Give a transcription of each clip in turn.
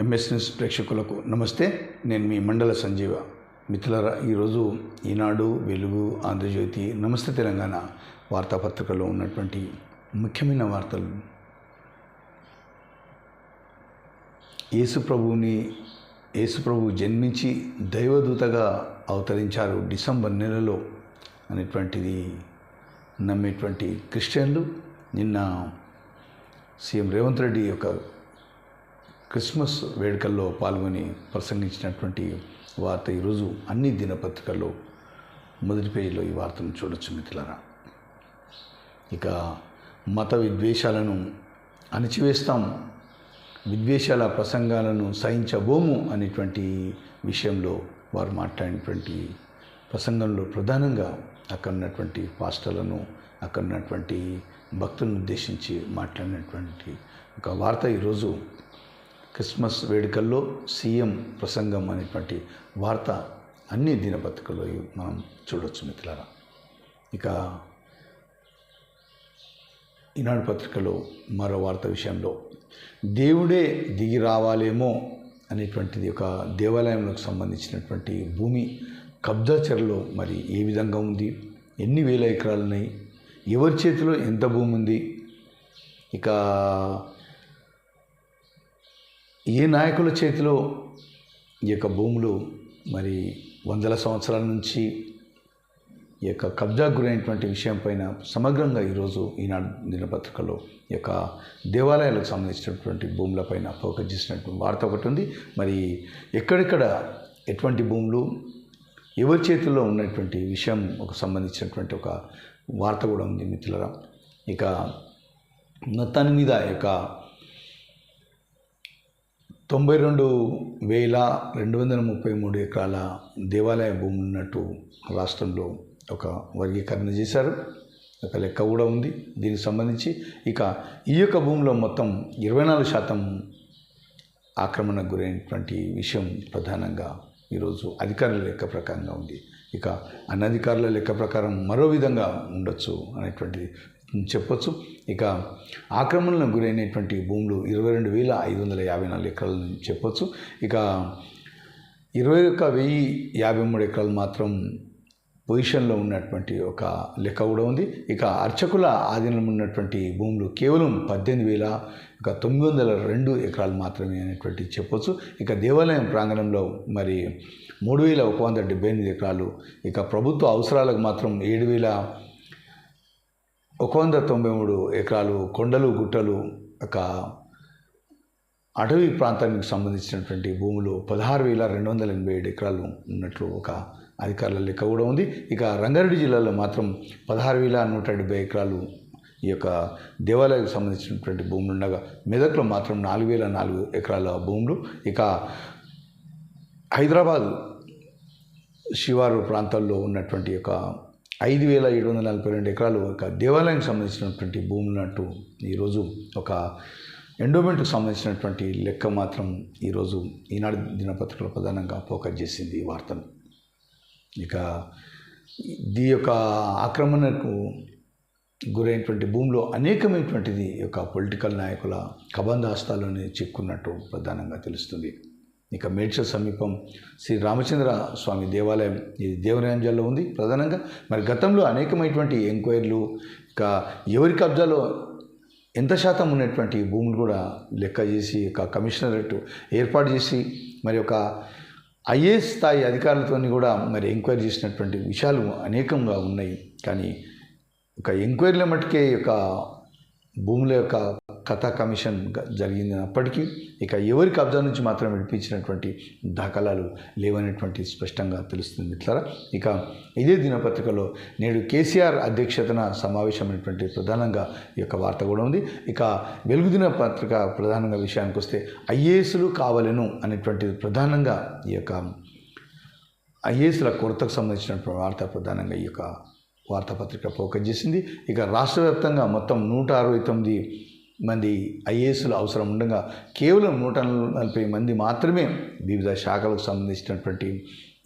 MS ప్రేక్షకులకు నమస్తే. నేను మీ మండల సంజీవ. మిత్రులరా ఈరోజు ఈనాడు వెలుగు ఆంధ్రజ్యోతి నమస్తే తెలంగాణ వార్తాపత్రికలో ఉన్నటువంటి ముఖ్యమైన వార్తలు. యేసు యేసుప్రభు జన్మించి దైవదూతగా అవతరించారు డిసెంబర్ నెలలో అనేటువంటిది నమ్మేటువంటి క్రిస్టియన్లు. నిన్న సీఎం రేవంత్ రెడ్డి యొక్క క్రిస్మస్ వేడుకల్లో పాల్గొని ప్రసంగించినటువంటి వార్త ఈరోజు అన్ని దినపత్రికల్లో మొదటి పేజీలో ఈ వార్తను చూడొచ్చు మిత్రులారా. ఇక మత విద్వేషాలను అణిచివేస్తాం విద్వేషాల ప్రసంగాలను సహించబోము అనేటువంటి విషయంలో వారు మాట్లాడినటువంటి ప్రసంగంలో ప్రధానంగా అక్కడ ఉన్నటువంటి పాస్టర్లను అక్కడ ఉన్నటువంటి భక్తులను ఉద్దేశించి మాట్లాడినటువంటి ఒక వార్త ఈరోజు క్రిస్మస్ వేడుకల్లో సీఎం ప్రసంగం అనేటువంటి వార్త అన్ని దినపత్రికల్లో మనం చూడొచ్చు మిత్రులారా. ఇక ఈనాడు పత్రికలో మరో వార్త విషయంలో దేవుడే దిగి రావాలేమో అనేటువంటిది ఒక దేవాలయంలోకి సంబంధించినటువంటి భూమి కబ్జాచరలో మరి ఏ విధంగా ఉంది? ఎన్ని వేల ఎకరాలు ఉన్నాయి ఎవరి చేతిలో ఎంత భూమి ఉంది? ఇక ఏ నాయకుల చేతిలో ఈ యొక్క భూములు మరి వందల సంవత్సరాల నుంచి ఈ యొక్క కబ్జా గురైనటువంటి విషయం పైన సమగ్రంగా ఈరోజు ఈనాడు దినపత్రికలో ఈ యొక్క దేవాలయాలకు సంబంధించినటువంటి భూములపైన ఫోకస్ చేసినటువంటి వార్త ఒకటి ఉంది. మరి ఎక్కడెక్కడ ఎటువంటి భూములు ఎవరి చేతుల్లో ఉన్నటువంటి విషయం ఒక సంబంధించినటువంటి ఒక వార్త కూడా ఉంది మిత్రులరా. ఇక మొత్తాన్ని మీద ఈ యొక్క తొంభై రెండు వేల రెండు వందల ముప్పై మూడు ఎకరాల దేవాలయ భూమి ఉన్నట్టు రాష్ట్రంలో ఒక వర్గీకరణ చేశారు. ఒక లెక్క కూడా ఉంది. దీనికి సంబంధించి ఇక ఈ యొక్క భూమిలో మొత్తం ఇరవై నాలుగు శాతం ఆక్రమణకు గురైనటువంటి విషయం ప్రధానంగా ఈరోజు అధికారుల లెక్క ప్రకారంగా ఉంది. ఇక అనధికారుల లెక్క ప్రకారం మరో విధంగా ఉండొచ్చు అనేటువంటిది చెప్పొచ్చు. ఇక ఆక్రమణలకు గురైనటువంటి భూములు ఇరవై రెండు వేల ఐదు వందల యాభై నాలుగు ఎకరాలు చెప్పొచ్చు. ఇక ఇరవై ఒక్క వెయ్యి యాభై మూడు ఎకరాలు మాత్రం పొజిషన్లో ఉన్నటువంటి ఒక లెక్క కూడా ఉంది. ఇక అర్చకుల ఆధీనం ఉన్నటువంటి భూములు కేవలం పద్దెనిమిది వేల ఇక తొమ్మిది వందల రెండు ఎకరాలు మాత్రమే అనేటువంటి చెప్పొచ్చు. ఇక దేవాలయం ప్రాంగణంలో మరి మూడు వేల ఒక వంద డెబ్బై ఎనిమిది ఎకరాలు ఇక ప్రభుత్వ అవసరాలకు మాత్రం ఏడు వేల ఒక వంద తొంభై మూడు ఎకరాలు కొండలు గుట్టలు ఒక అటవీ ప్రాంతానికి సంబంధించినటువంటి భూములు పదహారు వేల రెండు వందల ఎనభై ఏడు ఎకరాలు ఉన్నట్లు ఒక అధికారుల లెక్క కూడా ఉంది. ఇక రంగారెడ్డి జిల్లాలో మాత్రం పదహారు వేల నూట డెబ్బై ఎకరాలు ఈ యొక్క దేవాలయాలకు సంబంధించినటువంటి భూములు ఉండగా మెదక్లో మాత్రం నాలుగు వేల నాలుగు ఎకరాల భూములు. ఇక హైదరాబాద్ శివారు ప్రాంతాల్లో ఉన్నటువంటి యొక్క ఐదు వేల ఏడు వందల నలభై రెండు ఎకరాలు ఒక దేవాలయానికి సంబంధించినటువంటి భూములు ఈరోజు ఒక ఎండోమెంట్కు సంబంధించినటువంటి లెక్క మాత్రం ఈరోజు ఈనాడు దినపత్రికలో ప్రధానంగా ఫోకస్ చేసింది ఈ వార్తను. ఇక దీ యొక్క ఆక్రమణకు గురైనటువంటి భూమిలో అనేకమైనటువంటిది యొక్క పొలిటికల్ నాయకుల కబంధాస్తాలోనే చిక్కున్నట్టు ప్రధానంగా తెలుస్తుంది. ఇక మేడ్చల్ సమీపం శ్రీ రామచంద్ర స్వామి దేవాలయం. ఇది దేవరాంజల్లో ఉంది. ప్రధానంగా మరి గతంలో అనేకమైనటువంటి ఎంక్వైరీలు ఇక ఎవరి కబ్జాలో ఎంత శాతం ఉన్నటువంటి భూములు కూడా లెక్క చేసి ఒక కమిషనరేట్ ఏర్పాటు చేసి మరి ఒక ఐఏఎస్ స్థాయి అధికారులతో కూడా మరి ఎంక్వైరీ చేసినటువంటి విషయాలు అనేకంగా ఉన్నాయి. కానీ ఒక ఎంక్వైరీల మట్టుకే యొక్క భూముల యొక్క కథా కమిషన్ జరిగినప్పటికీ ఇక ఎవరి కబ్జా నుంచి మాత్రం విడిపించినటువంటి దాఖలాలు లేవనేటువంటి స్పష్టంగా తెలుస్తుంది మిత్రులారా. ఇక ఇదే దినపత్రికలో నేడు కేసీఆర్ అధ్యక్షతన సమావేశమైనటువంటి ప్రధానంగా ఈ యొక్క వార్త కూడా ఉంది. ఇక వెలుగు దిన పత్రిక ప్రధానంగా విషయానికి వస్తే ఐఏఎస్లు కావలను అనేటువంటిది ప్రధానంగా ఈ యొక్క ఐఏఎస్ల కొరతకు సంబంధించినటువంటి వార్త ప్రధానంగా ఈ యొక్క వార్తాపత్రిక ఫోకస్ చేసింది. ఇక రాష్ట్ర వ్యాప్తంగా మొత్తం నూట అరవై తొమ్మిది మంది ఐఏఎస్లు అవసరం ఉండగా కేవలం నూట నలభై మంది మాత్రమే వివిధ శాఖలకు సంబంధించినటువంటి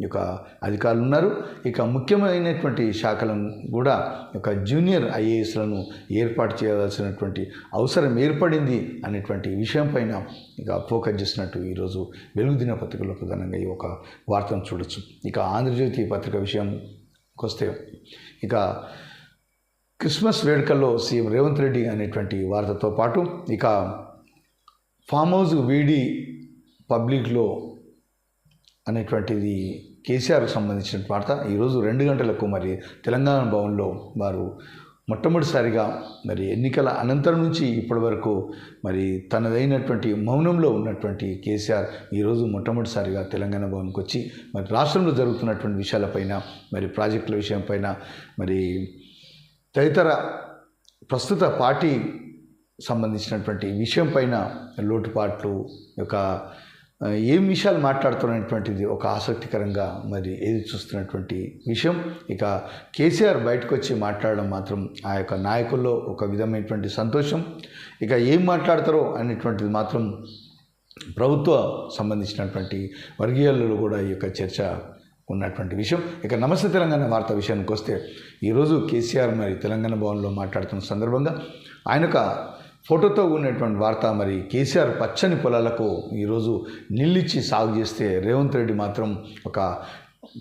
ఈ యొక్క అధికారులు ఉన్నారు. ఇక ముఖ్యమైనటువంటి శాఖలను కూడా ఒక జూనియర్ ఐఏఎస్లను ఏర్పాటు చేయవలసినటువంటి అవసరం ఏర్పడింది అనేటువంటి విషయం పైన ఇక ఫోకస్ చేసినట్టు ఈరోజు వెలుగు దిన పత్రికలో ప్రధానంగా ఈ ఒక వార్తను చూడొచ్చు. ఇక ఆంధ్రజ్యోతి పత్రిక విషయంకొస్తే ఇక క్రిస్మస్ వేడుకల్లో సీఎం రేవంత్ రెడ్డి అనేటువంటి వార్తతో పాటు ఇక ఫామ్ హౌస్ వీడి పబ్లిక్లో అనేటువంటిది కేసీఆర్కు సంబంధించిన వార్త. ఈరోజు రెండు గంటలకు మరి తెలంగాణ భవన్లో వారు మొట్టమొదటిసారిగా మరి ఎన్నికల అనంతరం నుంచి ఇప్పటి వరకు మరి తనదైనటువంటి మౌనంలో ఉన్నటువంటి కేసీఆర్ ఈరోజు మొట్టమొదటిసారిగా తెలంగాణ భవన్కి వచ్చి మరి రాష్ట్రంలో జరుగుతున్నటువంటి విషయాలపైన మరి ప్రాజెక్టుల విషయంపైన మరి తదితర ప్రస్తుత పార్టీ సంబంధించినటువంటి విషయం పైన లోటుపాట్లు యొక్క ఏం విషయాలు మాట్లాడుతున్నటువంటిది ఒక ఆసక్తికరంగా మరి ఏది చూస్తున్నటువంటి విషయం. ఇక కేసీఆర్ బయటకు వచ్చి మాట్లాడడం మాత్రం ఆ యొక్క నాయకుల్లో ఒక విధమైనటువంటి సంతోషం. ఇక ఏం మాట్లాడతారో అనేటువంటిది మాత్రం ప్రభుత్వ సంబంధించినటువంటి వర్గీయాలలో కూడా ఈ యొక్క చర్చ ఉన్నటువంటి విషయం. ఇక నమస్తే తెలంగాణ వార్త విషయానికి వస్తే ఈరోజు కేసీఆర్ మరి తెలంగాణ భవన్లో మాట్లాడుతున్న సందర్భంగా ఆయన ఒక ఫోటోతో ఉన్నటువంటి వార్త మరి కేసీఆర్ పచ్చని పొలాలకు ఈరోజు నిల్లిచ్చి సాగు చేస్తే రేవంత్ రెడ్డి మాత్రం ఒక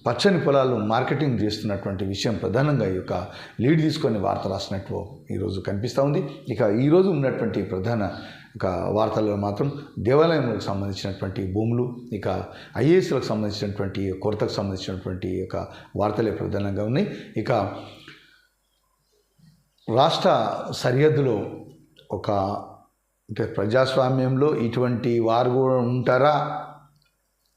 పచ్చని పొలాలు మార్కెటింగ్ చేస్తున్నటువంటి విషయం ప్రధానంగా ఈ యొక్క లీడ్ తీసుకొని వార్త రాసినట్టు ఈరోజు కనిపిస్తూ ఉంది. ఇక ఈరోజు ఉన్నటువంటి ప్రధాన ఇక వార్తల్లో మాత్రం దేవాలయంలకు సంబంధించినటువంటి భూములు ఇక ఐఏఎస్లకు సంబంధించినటువంటి కొరతకు సంబంధించినటువంటి యొక్క వార్తలే ప్రధానంగా ఉన్నాయి. ఇక రాష్ట్ర సరిహద్దులో ఒక అంటే ప్రజాస్వామ్యంలో ఇటువంటి వారు కూడా ఉంటారా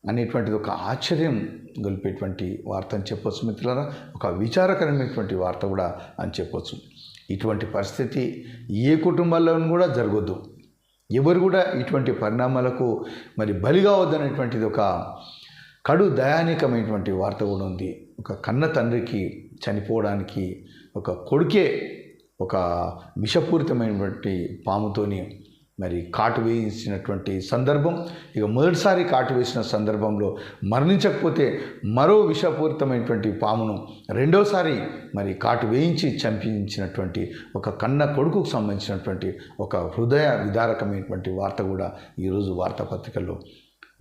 అనేటువంటిది ఒక ఆశ్చర్యం గొలిపేటువంటి వార్త అని చెప్పొచ్చు మిత్రులారా. ఒక విచారకరమైనటువంటి వార్త కూడా అని చెప్పొచ్చు. ఇటువంటి పరిస్థితి ఏ కుటుంబాల్లోనూ కూడా జరగొద్దు. ఎవరు కూడా ఇటువంటి పరిణామాలకు మరి బలిగా వద్దనేటువంటిది ఒక కడు దయానికమైనటువంటి వార్త కూడా ఉంది. ఒక కన్న తండ్రికి చనిపోవడానికి ఒక కొడుకే ఒక విషపూరితమైనటువంటి పాముతోని మరి కాటు వేయించినటువంటి సందర్భం ఇక మొదటిసారి కాటు వేసిన సందర్భంలో మరణించకపోతే మరో విషపూరితమైనటువంటి పామును రెండోసారి మరి కాటు వేయించి చంపించినటువంటి ఒక కన్న కొడుకుకు సంబంధించినటువంటి ఒక హృదయ విదారకమైనటువంటి వార్త కూడా ఈరోజు వార్తాపత్రికల్లో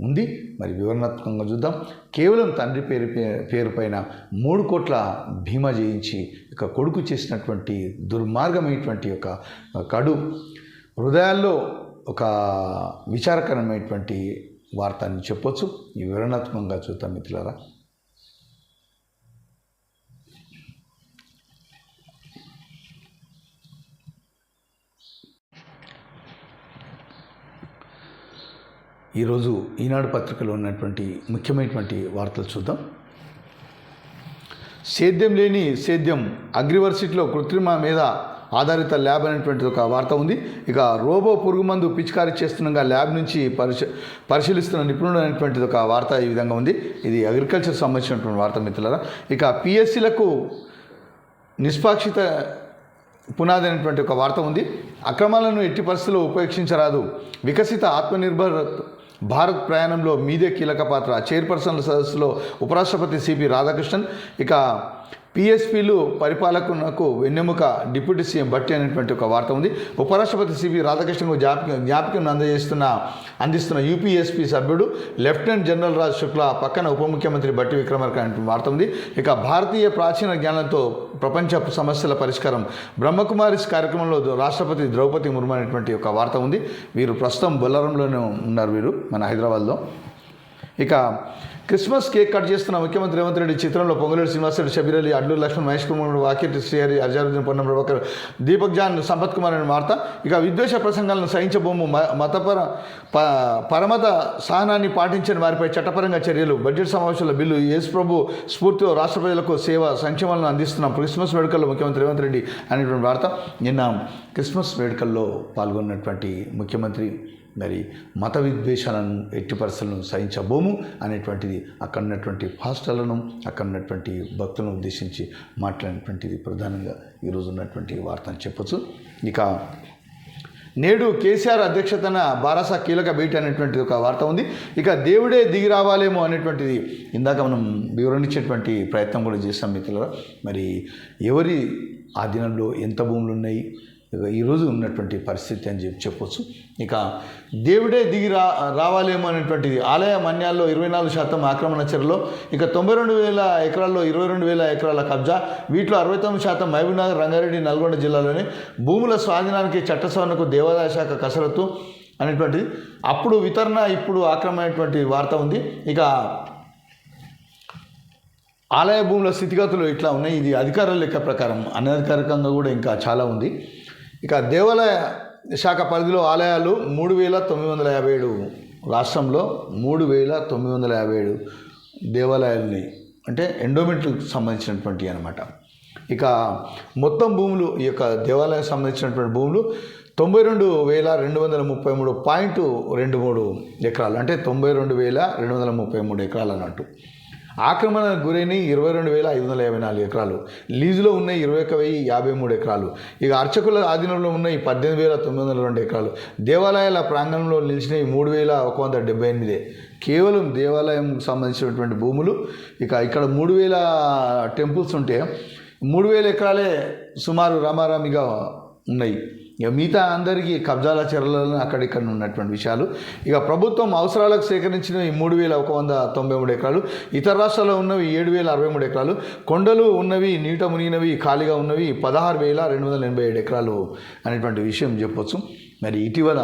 ఉంది. మరి వివరణాత్మకంగా చూద్దాం. కేవలం తండ్రి పేరు పే- పేరు పైన మూడు కోట్ల బీమా చేయించి ఇక కొడుకు చేసినటువంటి దుర్మార్గమైనటువంటి ఒక కడు హృదయాల్లో ఒక విచారకరమైనటువంటి వార్త అని చెప్పొచ్చు. ఈ వివరణాత్మకంగా చూద్దాం మిత్రులారా. ఈరోజు ఈనాడు పత్రికలో ఉన్నటువంటి ముఖ్యమైనటువంటి వార్తలు చూద్దాం. సేద్యం లేని సేద్యం అగ్రివర్సిటీలో కృత్రిమ మీద ఆధారిత ల్యాబ్ అనేటువంటిది ఒక వార్త ఉంది. ఇక రోబో పురుగు మందు పిచికారీ చేస్తుండగా ల్యాబ్ నుంచి పరిశీ పరిశీలిస్తున్న నిపుణుడు అనేటువంటిది ఒక వార్త ఈ విధంగా ఉంది. ఇది అగ్రికల్చర్ సంబంధించినటువంటి వార్త మిత్రులారా. ఇక పిఎస్సీలకు నిష్పాక్షిత పునాది అనేటువంటి ఒక వార్త ఉంది. అక్రమాలను ఎట్టి పరిస్థితుల్లో ఉపేక్షించరాదు. వికసిత ఆత్మనిర్భర్ భారత్ ప్రయాణంలో మీదే కీలక పాత్ర. చైర్పర్సన్ల సదస్సులో ఉపరాష్ట్రపతి సిపి రాధాకృష్ణన్. ఇక పిఎస్పీలు పరిపాలకునకు వెన్నెముక డిప్యూటీ సీఎం భట్టి అనేటువంటి ఒక వార్త ఉంది. ఉపరాష్ట్రపతి సిపి రాధాకృష్ణకు జ్ఞాపకం జ్ఞాపకం అందజేస్తున్న అందిస్తున్న యూపీఎస్పీ సభ్యుడు లెఫ్టినెంట్ జనరల్ రాజ్ శుక్లా పక్కన ఉప ముఖ్యమంత్రి భట్టి విక్రమార్క అనేటువంటి వార్త ఉంది. ఇక భారతీయ ప్రాచీన జ్ఞానంతో ప్రపంచ సమస్యల పరిష్కారం బ్రహ్మకుమారిస్ కార్యక్రమంలో రాష్ట్రపతి ద్రౌపది ముర్ము అనేటువంటి ఒక వార్త ఉంది. వీరు ప్రస్తుతం బొల్లారంలోనే ఉన్నారు వీరు మన హైదరాబాద్లో. ఇక క్రిస్మస్ కేక్ కట్ చేస్తున్న ముఖ్యమంత్రి రేవంత్ రెడ్డి చిత్రంలో పొంగులేడు శ్రీనివాసరెడ్డి షబీర్ అలీ అడ్లూరు లక్ష్మణ్ మహేష్ కుమార్ వాకిటి శ్రీహరి అజారుద్దీన్ పొన్నం ప్రభాకర్ దీపక్ జాన్ సంపత్ కుమార్ అనే వార్త. ఇక విద్వేష ప్రసంగాలను సహించబోము మ- మతపర ప పరమత సహనాన్ని పాటించని వారిపై చట్టపరంగా చర్యలు. బడ్జెట్ సమావేశంలో బిల్లు యేసు ప్రభు స్ఫూర్తితో రాష్ట్ర ప్రజలకు సేవ సంక్షేమాలను అందిస్తున్న. క్రిస్మస్ వేడుకల్లో ముఖ్యమంత్రి రేవంత్ రెడ్డి అనేటువంటి వార్త నిన్న క్రిస్మస్ వేడుకల్లో పాల్గొన్నటువంటి ముఖ్యమంత్రి మరి మత విద్వేషాలను ఎట్టి పరిస్థితులను సహించబోము అనేటువంటిది అక్కడ ఉన్నటువంటి హాస్టళ్ళను అక్కడ ఉన్నటువంటి భక్తులను ఉద్దేశించి మాట్లాడినటువంటిది ప్రధానంగా ఈరోజు ఉన్నటువంటి వార్త అని చెప్పొచ్చు. ఇక నేడు కేసీఆర్ అధ్యక్షతన బారాస కీలక భేటీ అనేటువంటిది ఒక వార్త ఉంది. ఇక దేవుడే దిగి రావాలేమో అనేటువంటిది ఇందాక మనం వివరణించేటువంటి ప్రయత్నం కూడా చేస్తాం మిత్రుల మరి ఎవరి ఆధీనంలో ఎంత భూములు ఉన్నాయి ఈరోజు ఉన్నటువంటి పరిస్థితి అని చెప్పి చెప్పొచ్చు. ఇక దేవుడే దిగి రా రావాలేమో అనేటువంటిది ఆలయ మన్యాల్లో ఇరవై నాలుగు శాతం ఆక్రమణ చర్యలో ఇక తొంభై రెండు వేల ఎకరాల్లో ఇరవై రెండు వేల ఎకరాల కబ్జా వీటిలో అరవై తొమ్మిది శాతం మహబూబ్నగర్ రంగారెడ్డి నల్గొండ జిల్లాలోని భూముల స్వాధీనానికి చట్టసవరణకు దేవాదాయ శాఖ కసరత్తు అనేటువంటిది. అప్పుడు వితరణ ఇప్పుడు ఆక్రమణటువంటి వార్త ఉంది. ఇక ఆలయ భూముల స్థితిగతులు ఇట్లా ఉన్నాయి. ఇది అధికారుల లెక్క ప్రకారం అనధికారికంగా కూడా ఇంకా చాలా ఉంది. ఇక దేవాలయ శాఖ పరిధిలో ఆలయాలు మూడు వేల తొమ్మిది వందల యాభై ఏడు. రాష్ట్రంలో మూడు వేల తొమ్మిది వందల యాభై ఏడు దేవాలయాలని అంటే ఎండోమెంట్లకు సంబంధించినటువంటి అనమాట ఇక మొత్తం భూములు ఈ యొక్క దేవాలయానికి సంబంధించినటువంటి భూములు తొంభై రెండు వేల రెండు వందల ముప్పై మూడు పాయింట్ రెండు మూడు ఎకరాలు అంటే తొంభై రెండు వేల రెండు వందల ముప్పై మూడు ఎకరాలు అన్నట్టు. ఆక్రమణకు గురైన ఇరవై రెండు వేల ఐదు వందల యాభై నాలుగు ఎకరాలు. లీజులో ఉన్న ఇరవై ఒక వెయ్యి యాభై మూడు ఎకరాలు. ఇక అర్చకుల ఆధీనంలో ఉన్న ఈ పద్దెనిమిది వేల తొమ్మిది వందల రెండు ఎకరాలు. దేవాలయాల ప్రాంగణంలో నిలిచిన ఈ మూడు వేల ఒక వంద డెబ్బై ఎనిమిది. కేవలం దేవాలయం సంబంధించినటువంటి భూములు. ఇక ఇక్కడ మూడు వేల టెంపుల్స్ ఉంటే మూడు వేల ఎకరాలే సుమారు రామారామిగా ఉన్నాయి. ఇక మిగతా అందరికీ కబ్జాల చర్యలను అక్కడిక్కడ ఉన్నటువంటి విషయాలు. ఇక ప్రభుత్వం అవసరాలకు సేకరించిన ఈ మూడు వేల ఒక వంద తొంభై మూడు ఎకరాలు ఇతర రాష్ట్రాల్లో ఉన్నవి ఏడు వేల అరవై మూడు ఎకరాలు కొండలు ఉన్నవి నీట మునిగినవి ఖాళీగా ఉన్నవి పదహారు వేల రెండు వందల ఎనభై ఏడు ఎకరాలు అనేటువంటి విషయం చెప్పొచ్చు. మరి ఇటీవల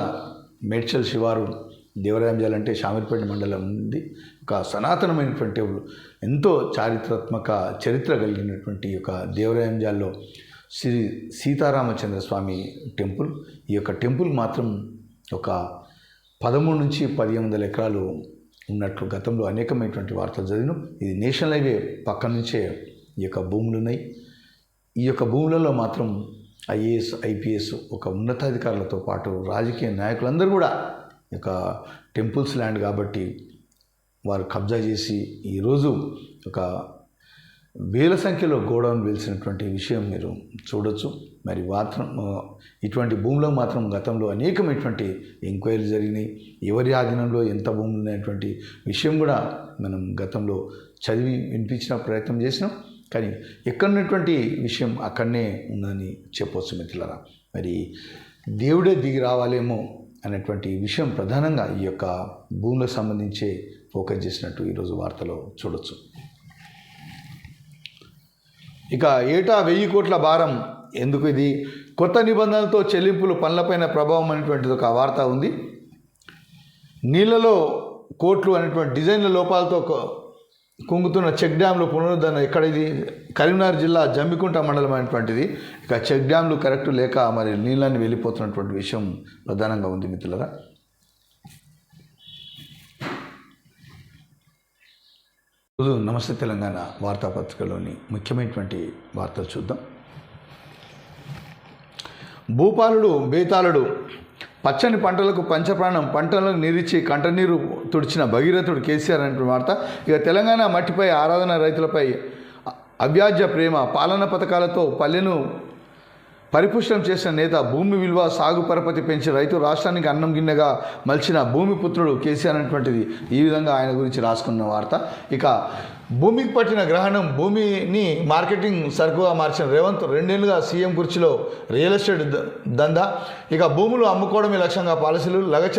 మేడ్చల్ శివారు దేవరాంజల్ అంటే షామీర్పేట మండలం ఉంది. ఒక సనాతనమైనటువంటి ఎంతో చారిత్రాత్మక చరిత్ర కలిగినటువంటి ఒక దేవరాంజాల్లో శ్రీ సీతారామచంద్ర స్వామి టెంపుల్. ఈ యొక్క టెంపుల్ మాత్రం ఒక పదమూడు నుంచి పదిహేను వందల ఎకరాలు ఉన్నట్లు గతంలో అనేకమైనటువంటి వార్తలు చదివినాం. ఇది నేషనల్ హైవే పక్క నుంచే ఈ యొక్క భూములు ఉన్నాయి. ఈ యొక్క భూములలో మాత్రం ఐఏఎస్ ఐపీఎస్ ఒక ఉన్నతాధికారులతో పాటు రాజకీయ నాయకులందరూ కూడా ఈ యొక్క టెంపుల్స్ ల్యాండ్ కాబట్టి వారు కబ్జా చేసి ఈరోజు ఒక వేల సంఖ్యలో గోడౌన్ వెలిసినటువంటి విషయం మీరు చూడొచ్చు. మరి మాత్రం ఇటువంటి భూమిలో మాత్రం గతంలో అనేకమైనటువంటి ఎంక్వైరీ జరిగినాయి. ఎవరి ఆధీనంలో ఎంత భూములు ఉన్నటువంటి విషయం కూడా మనం గతంలో చదివి వినిపించిన ప్రయత్నం చేసినాం. కానీ ఎక్కడున్నటువంటి విషయం అక్కడనే ఉందని చెప్పవచ్చు మిత్రులరా. మరి దేవుడే దిగి రావాలేమో అనేటువంటి విషయం ప్రధానంగా ఈ యొక్క భూములకు సంబంధించే ఫోకస్ చేసినట్టు ఈరోజు వార్తలో చూడొచ్చు. ఇక ఏటా వెయ్యి కోట్ల భారం. ఎందుకు ఇది? కొత్త నిబంధనలతో చెల్లింపులు పనులపైన ప్రభావం అనేటువంటిది ఒక వార్త ఉంది. నీళ్ళలో కోట్లు అనేటువంటి డిజైన్ల లోపాలతో కుంగుతున్న చెక్ డ్యాంలు పునరుద్ధరణ ఎక్కడ ఇది? కరీంనగర్ జిల్లా జమ్మికుంట మండలం అనేటువంటిది. ఇక చెక్ డ్యాంలు కరెక్ట్ లేక మరి నీళ్ళని వెళ్ళిపోతున్నటువంటి విషయం ప్రధానంగా ఉంది మిత్రులరా. రోజు నమస్తే తెలంగాణ వార్తాపత్రికలోని ముఖ్యమైనటువంటి వార్తలు చూద్దాం. భూపాలుడు బేతాళుడు పచ్చని పంటలకు పంచప్రాణం పంటలకు నీరిచ్చి కంటనీరు తుడిచిన భగీరథుడు కేసీఆర్ అనే వార్త. ఇక తెలంగాణ మట్టిపై ఆరాధన రైతులపై అవ్యాజ్య ప్రేమ పాలన పథకాలతో పల్లెను పరిపుష్టం చేసిన నేత భూమి విలువ సాగు పరపతి పెంచి రైతు రాష్ట్రానికి అన్నం గిన్నెగా మలిచిన భూమి పుత్రుడు కేసీఆర్ అనేటువంటిది ఈ విధంగా ఆయన గురించి రాసుకున్న వార్త. ఇక భూమికి పట్టిన గ్రహణం భూమిని మార్కెటింగ్ సరుకుగా మార్చిన రేవంత్ రెండేళ్ళుగా సీఎం కుర్చీలో రియల్ ఎస్టేట్ ద- దందా. ఇక భూములు అమ్ముకోవడమే లక్ష్యంగా పాలసీలు లగచ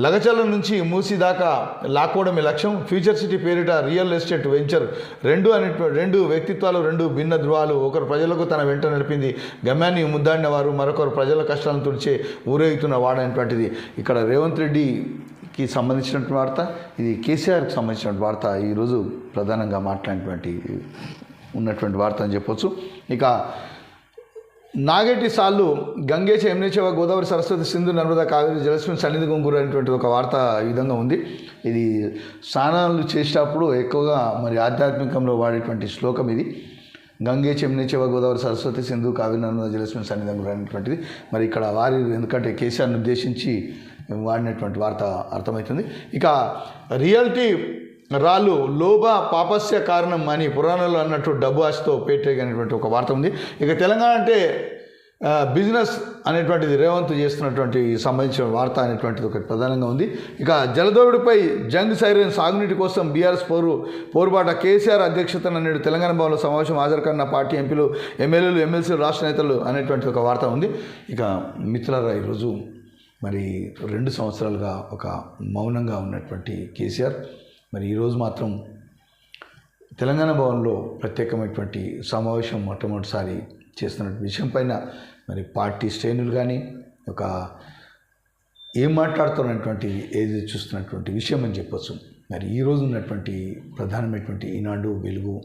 లగచల నుంచి మూసి దాకా లాక్కోవడమే లక్ష్యం. ఫ్యూచర్ సిటీ పేరిట రియల్ ఎస్టేట్ వెంచర్ రెండు అనే రెండు వ్యక్తిత్వాలు రెండు భిన్న ధృవాలు ఒకరు ప్రజలకు తన వెంట నడిపింది గమ్యాన్ని ముద్దాడిన వారు మరొకరు ప్రజల కష్టాలను తుడిచే ఊరేగుతున్న వాడైనటువంటిది. ఇక్కడ రేవంత్ రెడ్డి కి సంబంధించినటువంటి వార్త ఇది కేసీఆర్కి సంబంధించినటువంటి వార్త ఈరోజు ప్రధానంగా మాట్లాడినటువంటి ఉన్నటువంటి వార్త అని చెప్పొచ్చు. ఇక నాగేటి సార్లు గంగేచ యమునేచవ గోదావరి సరస్వతి సింధు నర్మదా కావేరి జలస్మి సన్నిధి గుంగురు అనేటువంటి ఒక వార్త ఈ విధంగా ఉంది. ఇది స్నానాలు చేసేటప్పుడు ఎక్కువగా మరి ఆధ్యాత్మికంలో వాడేటువంటి శ్లోకం ఇది. గంగే చెమ్నేచవ గోదావరి సరస్వతి సింధు కావేరి నర్మదా జలస్మి సన్నిధి గుంగురు అనేటువంటిది. మరి ఇక్కడ వారి ఎందుకంటే కేసీఆర్ని ఉద్దేశించి వాడినటువంటి వార్త అర్థమవుతుంది. ఇక రియాలిటీ రాళ్ళు లోభ పాపస్య కారణం అని పురాణంలో అన్నట్టు డబ్బు ఆశతో పేటేగనేటువంటి ఒక వార్త ఉంది. ఇక తెలంగాణ అంటే బిజినెస్ అనేటువంటిది రేవంత్ చేస్తున్నటువంటి సంబంధించిన వార్త అనేటువంటిది ఒకటి ప్రధానంగా ఉంది. ఇక జలదోడుపై జంగ్ సైరన్ సాగునీటి కోసం బీఆర్ఎస్ పోరు పోరుబాట కేసీఆర్ అధ్యక్షతన నేడు తెలంగాణ భవన్లో సమావేశం హాజరుకన్న పార్టీ ఎంపీలు ఎమ్మెల్యేలు ఎమ్మెల్సీలు రాష్ట్ర నేతలు అనేటువంటి ఒక వార్త ఉంది. ఇక మిత్రులారా ఈరోజు మరి రెండు సంవత్సరాలుగా ఒక మౌనంగా ఉన్నటువంటి కేసీఆర్. మరి ఈరోజు మాత్రం తెలంగాణ భవన్లో ప్రత్యేకమైనటువంటి సమావేశం మొట్టమొదటిసారి చేస్తున్న విషయం పైన మరి పార్టీ శ్రేణులు కానీ ఒక ఏం మాట్లాడుతున్నటువంటి ఏది చూస్తున్నటువంటి విషయం అని చెప్పొచ్చు. మరి ఈ రోజు ఉన్నటువంటి ప్రధానమైనటువంటి ఈనాడు వెలుగు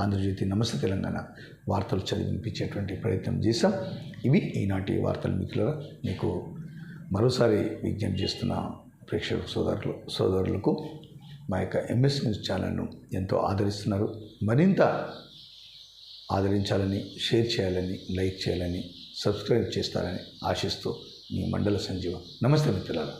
ఆంధ్రజ్యోతి నమస్తే తెలంగాణ వార్తలు చదివినిపించేటువంటి ప్రయత్నం చేశాం. ఇవి ఈనాటి వార్తలు మిత్రుల మీకు మరోసారి విజ్ఞప్తి చేస్తున్న ప్రేక్షక సోదరులు సోదరులకు మా యొక్క ఎంఎస్ న్యూస్ ఛానల్ను ఎంతో ఆదరిస్తున్నారు. మరింత ఆదరించాలని షేర్ చేయాలని లైక్ చేయాలని సబ్స్క్రైబ్ చేస్తారని ఆశిస్తూ మీ మండల సంజీవ. నమస్తే మిత్రులారా.